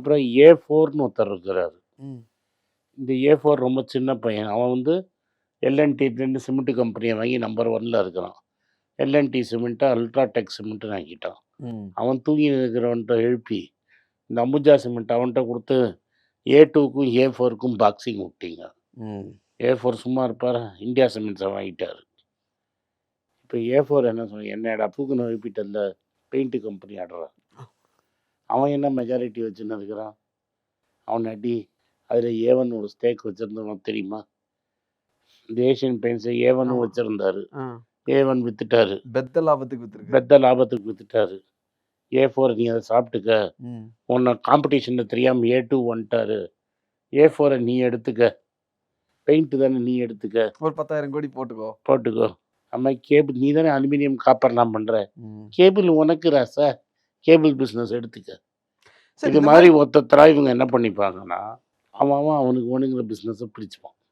அப்புறம் ஏ ஃபோர்னு ஒருத்தர் இருக்கிறாரு. இந்த ஏ ஃபோர் ரொம்ப சின்ன பையன். அவன் வந்து எல்என்டிலேருந்து சிமெண்ட் கம்பெனியை வாங்கி நம்பர் ஒன்ல இருக்கிறான். எல்என்டி சிமெண்ட்டை அல்ட்ராடெக் சிமெண்ட்டுன்னு ஆக்கிட்டான் ம். அவன் தூங்கி இருக்கிறவன்ட்ட எழுப்பி இந்த அம்புஜா சிமெண்ட் அவன்கிட்ட கொடுத்து ஏ டூக்கும் ஏ ஃபோருக்கும் பாக்ஸிங் விட்டீங்க. ஏ ஃபோர் சும்மா இருப்பார்? இந்தியா சிமெண்ட்ஸை வாங்கிட்டார். இப்போ ஏ ஃபோர் என்ன சொன்ன என்னடா தூக்குன எழுப்பிட்டு அந்த பெயிண்ட் கம்பெனி ஆடுறான் அவன் என்ன மெஜாரிட்டி வச்சுன்னு இருக்கிறான்? அவன் அடி அதில் ஏவன் ஒரு ஸ்டேக் வச்சுருந்தவன் தெரியுமா? ஏஷியன் பெயிண்ட்ஸை ஏவனும். வச்சுருந்தாரு. ஏவன் வித்துட்டாரு. பெத்த லாபத்துக்கு வித்துருக்கு. பெத்த லாபத்துக்கு வித்துட்டாரு. ஏ ஃபோர் நீ அதை சாப்பிட்டுக்க. உன்னை காம்படிஷனில் தெரியாமல் ஏ டூ வந்துட்டாரு. ஏ ஃபோரை நீ எடுத்துக்க. பெயிண்ட் தானே நீ எடுத்துக்க. ஒரு பத்தாயிரம் கோடி போட்டுக்கோ. போட்டுக்கோ. அம்மா கேபிள் நீ தானே அலுமினியம் காப்பர்லாம் பண்ணுற ம். கேபிள் உனக்கு ராசா. கேபிள் பிஸ்னஸ் எடுத்துக்க. இது மாதிரி ஒருத்தரா இவங்க என்ன பண்ணிப்பாங்கன்னா அவன் அவன் அவனுக்கு ஒண்ணுங்கிற பிஸ்னஸை பிடிச்சுப்பான்